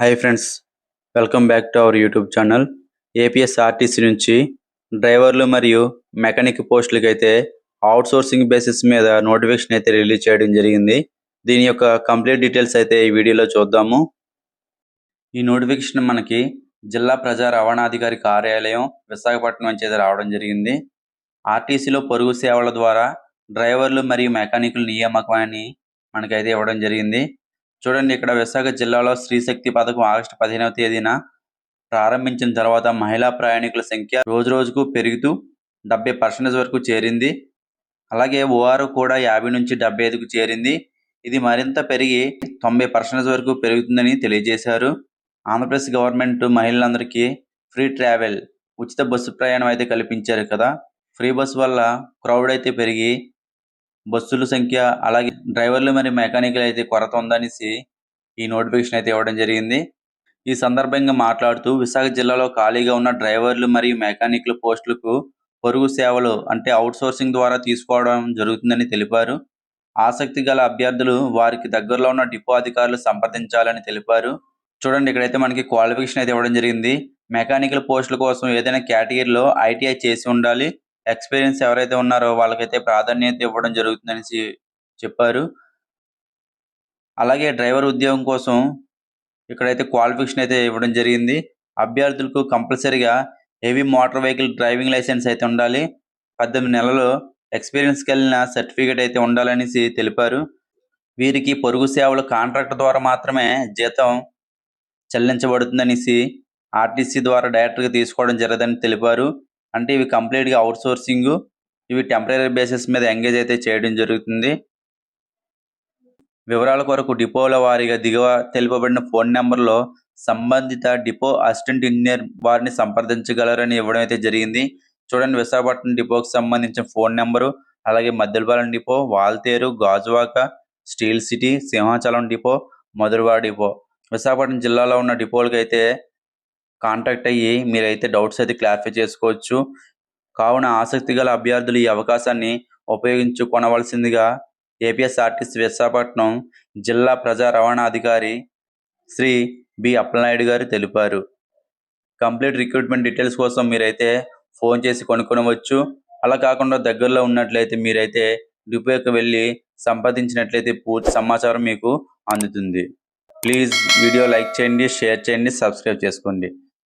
Hi friends welcome back to our YouTube channel APSRTC నుంచి డ్రైవర్లు మరియు మెకానిక్ పోస్టులకి అయితే అవుట్ సోర్సింగ్ బేసిస్ మీద నోటిఫికేషన్ అయితే రిలీజ్ చేయడం జరిగింది. దీని యొక్క కంప్లీట్ డీటెయిల్స్ అయితే ఈ వీడియోలో చూద్దాము. ఈ నోటిఫికేషన్ మనకి జిల్లా ప్రజా రవాణాధికారి కార్యాలయం విశాఖపట్నం నుంచి అయితే రావడం జరిగింది. ఆర్టీసీలో పొరుగు సేవల ద్వారా డ్రైవర్లు మరియు మెకానికుల నియామకాన్ని మనకైతే ఇవ్వడం జరిగింది. చూడండి ఇక్కడ విశాఖ జిల్లాలో స్త్రీశక్తి పథకం ఆగస్టు పదిహేనవ తేదీన ప్రారంభించిన తర్వాత మహిళా ప్రయాణికుల సంఖ్య రోజు రోజుకు పెరుగుతూ డెబ్బై పర్సెంటేజ్ వరకు చేరింది. అలాగే ఓఆర్ కూడా యాభై నుంచి డెబ్బై ఐదుకు చేరింది. ఇది మరింత పెరిగి తొంభై పర్సెంటేజ్ వరకు పెరుగుతుందని తెలియజేశారు. ఆంధ్రప్రదేశ్ గవర్నమెంట్ మహిళలందరికీ ఫ్రీ ట్రావెల్ ఉచిత బస్సు ప్రయాణం అయితే కల్పించారు కదా. ఫ్రీ బస్ వల్ల క్రౌడ్ అయితే పెరిగి బస్సుల సంఖ్య అలాగే డ్రైవర్లు మరియు మెకానికల్ అయితే కొరత ఉందనేసి ఈ నోటిఫికేషన్ అయితే ఇవ్వడం జరిగింది. ఈ సందర్భంగా మాట్లాడుతూ విశాఖ జిల్లాలో ఖాళీగా ఉన్న డ్రైవర్లు మరియు మెకానిక్ల పోస్టులకు పొరుగు సేవలు అంటే అవుట్ సోర్సింగ్ ద్వారా తీసుకోవడం జరుగుతుందని తెలిపారు. ఆసక్తి గల అభ్యర్థులు వారికి దగ్గరలో ఉన్న డిపో అధికారులు సంప్రదించాలని తెలిపారు. చూడండి ఇక్కడైతే మనకి క్వాలిఫికేషన్ అయితే ఇవ్వడం జరిగింది. మెకానికల్ పోస్టుల కోసం ఏదైనా కేటగిరీలో ఐటీఐ చేసి ఉండాలి. ఎక్స్పీరియన్స్ ఎవరైతే ఉన్నారో వాళ్ళకైతే ప్రాధాన్యత ఇవ్వడం జరుగుతుందనేసి చెప్పారు. అలాగే డ్రైవర్ ఉద్యోగం కోసం ఇక్కడైతే క్వాలిఫికేషన్ అయితే ఇవ్వడం జరిగింది. అభ్యర్థులకు కంపల్సరీగా heavy motor vehicle driving licence అయితే ఉండాలి. పద్దెనిమిది నెలలు ఎక్స్పీరియన్స్ వెళ్ళిన సర్టిఫికేట్ అయితే ఉండాలనేసి తెలిపారు. వీరికి పొరుగు సేవలు కాంట్రాక్ట్ ద్వారా మాత్రమే జీతం చెల్లించబడుతుందనేసి ఆర్టీసీ ద్వారా డైరెక్ట్గా తీసుకోవడం జరగదని తెలిపారు. అంటే ఇవి కంప్లీట్గా అవుట్ సోర్సింగ్ ఇవి టెంపరీ బేసిస్ మీద ఎంగేజ్ అయితే చేయడం జరుగుతుంది. వివరాల కొరకు డిపోల వారీగా దిగువ తెలుపబడిన ఫోన్ నెంబర్లో సంబంధిత డిపో అసిస్టెంట్ ఇంజనీర్ వారిని సంప్రదించగలరని ఇవ్వడం అయితే జరిగింది. చూడండి విశాఖపట్నం డిపోకి సంబంధించిన ఫోన్ నెంబరు అలాగే Maddelapalem depot Waltair Gajuwaka steel city Simhachalam depot Madhurawada depot. Visakhapatnam జిల్లాలో ఉన్న డిపోలకి అయితే కాంటాక్ట్ అయ్యి మీరైతే డౌట్స్ అయితే క్లారిఫై చేసుకోవచ్చు. కావున ఆసక్తి గల అభ్యర్థులు ఈ అవకాశాన్ని ఉపయోగించుకొనవలసిందిగా ఏపీఎస్ఆర్టీసీ విశాఖపట్నం జిల్లా ప్రజా రవాణా అధికారి శ్రీ బి అప్పలనాయుడు గారు తెలిపారు. కంప్లీట్ రిక్రూట్మెంట్ డీటెయిల్స్ కోసం మీరైతే ఫోన్ చేసి కొనుక్కొనవచ్చు. అలా కాకుండా దగ్గరలో ఉన్నట్లయితే మీరైతే డిపోకి వెళ్ళి సంపాదించినట్లయితే పూర్తి సమాచారం మీకు అందుతుంది. ప్లీజ్ వీడియో లైక్ చేయండి షేర్ చేయండి సబ్స్క్రైబ్ చేసుకోండి.